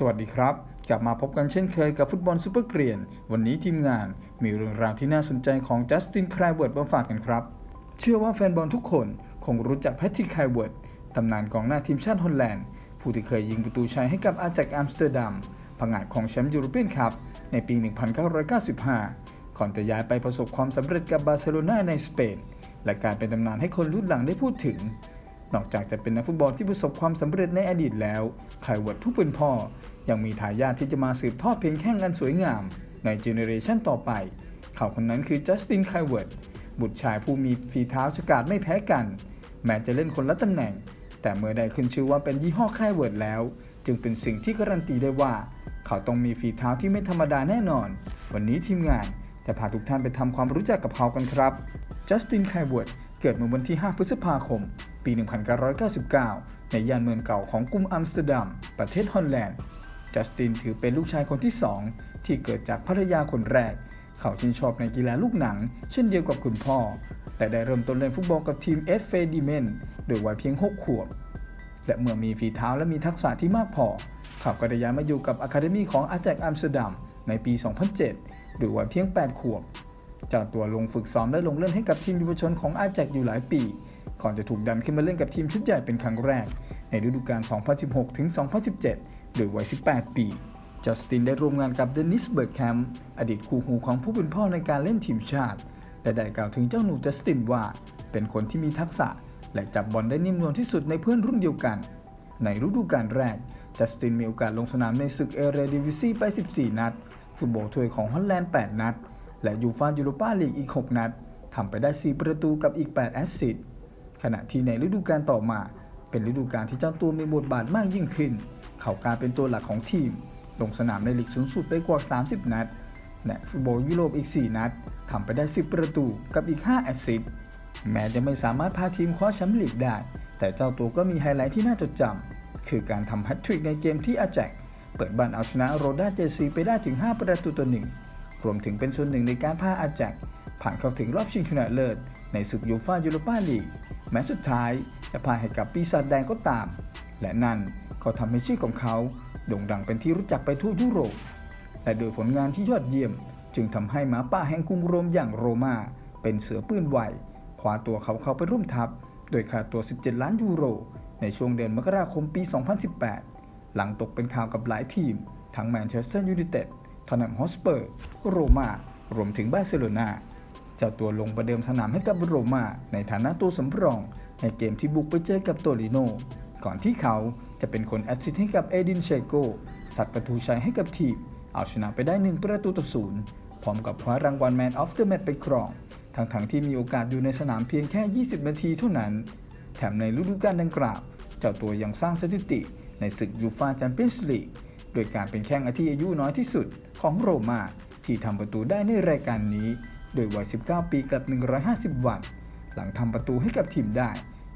สวัสดีครับ กลับมาพบกันเช่นเคยกับฟุตบอลซูเปอร์เกรียน วันนี้ทีมงานมีเรื่องราวที่น่าสนใจของจัสตินไครเวิร์ดมาฝากกันครับ เชื่อว่าแฟนบอลทุกคนคงรู้จักแพทริกไครเวิร์ดตำนานกองหน้าทีมชาติฮอลแลนด์ ผู้ที่เคยยิงประตูชัยให้กับอาแจกอัมสเตอร์ดัมผงาดของแชมป์ยูโรเปียนคัพในปี 1995 ก่อนจะย้ายไปประสบความสำเร็จกับบาร์เซโลนาในสเปนและกายเป็นตำนานให้คนรุ่นหลังได้พูดถึง นอกจากจะเป็นนักฟุตบอลที่ประสบความสำเร็จในอดีตแล้วไคเวิร์ดผู้เป็นพ่อ ยังมีทายาทที่จะมาสืบทอดเพียงแข่งกันสวยงาม ในเจเนอเรชันต่อไป เขาคนนั้นคือจัสตินไคเวิร์ดบุตรชายผู้มีฝีเท้าฉกาจไม่แพ้กัน แม้จะเล่นคนละตำแหน่ง แต่เมื่อได้ขึ้นชื่อว่าเป็นยี่ห้อไคเวิร์ดแล้ว จึงเป็นสิ่งที่การันตีได้ว่า เขาต้องมีฝีเท้าที่ไม่ธรรมดาแน่นอน วันนี้ทีมงานจะพาทุกท่านไปทำความรู้จักกับเขากันครับจัสตินไคเวิร์ดเกิดเมื่อวันที่ 5 พฤษภาคมปี 1999 ในย่านเมืองเก่าของกรุงอัมสเตอร์ดัม ประเทศฮอลแลนด์ จัสตินถือเป็นลูกชายคนที่ 2 ที่เกิดจากภรรยาคนแรก เขาชื่นชอบในกีฬาลูกหนัง เช่นเดียวกับคุณพ่อ แต่ได้เริ่มต้นเล่นฟุตบอลกับทีมเอฟเฟดีเมนโดยวัยเพียง 6 ขวบ และเมื่อมีฝีเท้าและมีทักษะที่มากพอ เขาก็ได้ย้ายมาอยู่กับอะคาเดมีของอาแจกอัมสเตอร์ดัมในปี 2007 โดยวัยเพียง 8 ขวบจ้าตัวลงฝึกซ้อมและลงเล่นให้กับทีมเยาวชนของอาแจกอยู่หลายปี ก่อนจะถูกดันขึ้นมาเล่นกับทีมชุดใหญ่เป็นครั้งแรก ในฤดูกาล 2016 ถึง 2017โดยวัย 18 ปี จัสตินได้ร่วมงานกับเดนิสเบิร์กแคมป์อดีตคู่หูของผู้เป็นพ่อในการเล่นทีมชาติ และได้กล่าวถึงเจ้าหนูจัสตินว่า เป็นคนที่มีทักษะ และจับบอลได้นิ่มนวลที่สุดในเพื่อนรุ่นเดียวกัน ในฤดูกาลแรก จัสตินมีโอกาสลงสนามในศึกเอเรดิวิซีไป 14 นัด ฟุตบอลถ้วยของฮอลแลนด์ 8 นัด และยูฟายูโรปาลีกอีก 6 นัดทำไปได้ 4 ประตูกับอีก 8 แอสซิสต์ ขณะที่ในฤดูกาลต่อมา เป็นฤดูกาลที่เจ้าตัวมีบทบาทมากยิ่งขึ้น เขากลายเป็นตัวหลักของทีม ลงสนามในลีกสูงสุดไปกว่า 30 นัดและฟุตบอลยุโรปอีก 4 นัดทำไปได้ 10 ประตูกับอีก 5 แอสซิสต์แม้จะไม่สามารถพาทีมคว้าแชมป์ลีกได้ แต่เจ้าตัวก็มีไฮไลท์ที่น่าจดจำคือการทำแฮตทริกในเกมที่อาแจกเปิดบ้านเอาชนะโรด้าเจซีไปได้ถึง 5 ประตูต่อหนึ่งรวมถึงเป็นส่วนหนึ่งในการพาอาแจกผ่านเข้าถึงรอบชิงชนะเลิศในศึกยูฟ่ายูโรปาลีก แม้สุดท้ายจะพ่ายให้กับปีศาจแดงก็ตาม และนั่นก็ทำให้ชื่อของเขาโด่งดังเป็นที่รู้จักไปทั่วยุโรป และโดยผลงานที่ยอดเยี่ยม จึงทำให้หมาป่าแห่งกรุงโรมอย่างโรมาเป็นเสือปืนไหวคว้าตัวเขาเข้าไปร่วมทัพ โดยค่าตัว 17 ล้านยูโร ในช่วงเดือนมกราคมปี 2018 หลังตกเป็นข่าวกับหลายทีม ทั้งแมนเชสเตอร์ยูไนเต็ดทอนแนมฮอสเปอร์ โรมารวมถึงบาร์เซโลนา เจ้าตัวลงประเดิมสนามให้กับโรมาในฐานะตัวสำรอง ในเกมที่บุกไปเจอกับโตลิโน ก่อนที่เขาจะเป็นคนแอสซิสต์ให้กับเอดินเชโกสัตว์ประตูชัยให้กับทีม เอาชนะไปได้ 1 ประตูต่อศูนย์พร้อมกับคว้ารางวัล Man of the Match ไปครอง ทั้งๆทที่มีโอกาสอยู่ในสนามเพียงแค่ 20 นาทีเท่านั้น แถมในฤดูกาลดังกล่าว เจ้าตัวยังสร้างสถิติในศึกยูฟาแชมเปี้ยนส์ลีกโดยการเป็นแข้งที่อายุน้อยที่สุดของโรมาที่ทำประตูได้ในรายการนี้ โดยวัย 19 ปีกับ 150 วัน หลังทำประตูให้กับทีมได้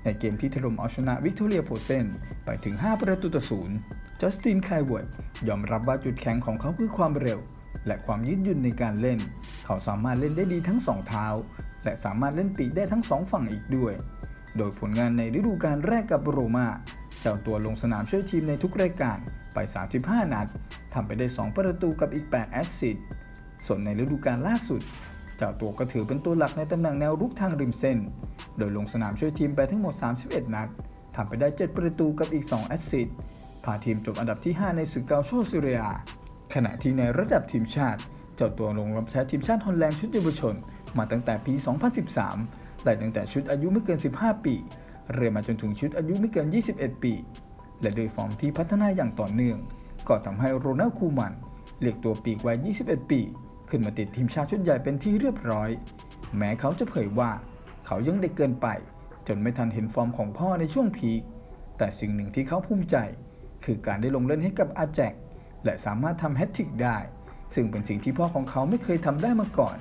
ในเกมที่ถล่มเอาชนะวิกตอเรียโพเซนไปถึง 5 ประตูต่อศูนย์จัสตินไคเวิร์ดยอมรับว่าจุดแข็งของเขาคือความเร็ว และความยืดหยุ่นในการเล่น เขาสามารถเล่นได้ดีทั้งสองเท้า และสามารถเล่นปีกได้ทั้งสองฝั่งอีกด้วย โดยผลงานในฤดูกาลแรกกับโรมาเจ้าตัวลงสนามช่วยทีมในทุกรายการไป 35 นัดทำไปได้ 2 ประตูกับอีก 8 แอสซิสต์ส่วนในฤดูกาลล่าสุด จ้าตัวก็ถือเป็นตัวหลักในตำแหน่งแนวรุกทางริมเส้น โดยลงสนามช่วยทีมไปทั้งหมด 31 นัดทำไปได้ 7 ประตูกับอีก 2 แอสซิสต์พาทีมจบอันดับที่ 5 ในศึกเกาโชซิเรีย ขณะที่ในระดับทีมชาติ เจ้าตัวลงรับใช้ทีมชาติฮอลแลนด์ชุดเยาวชน มาตั้งแต่ปี 2013และตั้งแต่ชุดอายุไม่เกิน 15 ปี เรื่อยมาจนถึงชุดอายุไม่เกิน 21 ปี และโดยฟอร์มที่พัฒนาอย่างต่อเนื่อง ก็ทำให้โรนัลคูมันเรียกตัวปีกวัย 21 ปี ขึ้นมาติดทีมชาติชุดใหญ่เป็นที่เรียบร้อย แม้เขาจะเผยว่าเขายังเด็กเกินไป จนไม่ทันเห็นฟอร์มของพ่อในช่วงพีคแต่สิ่งหนึ่งที่เขาภูมิใจ คือการได้ลงเล่นให้กับอาแจกและสามารถทำแฮตทริกได้ ซึ่งเป็นสิ่งที่พ่อของเขาไม่เคยทำได้มาก่อน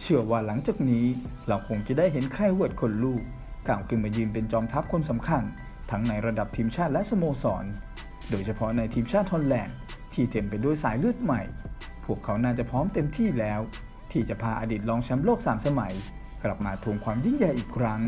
เชื่อว่าหลังจากนี้เราคงจะได้เห็นไคลเวิร์ดคนลูกก้าวขึ้นมายืนเป็นจอมทัพคนสำคัญ ทั้งในระดับทีมชาติและสโมสร โดยเฉพาะในทีมชาติฮอลแลนด์ที่เต็มไปด้วยสายเลือดใหม่ พวกเขาน่าจะพร้อมเต็มที่แล้ว ที่จะพาอดีตรองแชมป์โลก 3 สมัย กลับมาทวงความยิ่งใหญ่อีกครั้ง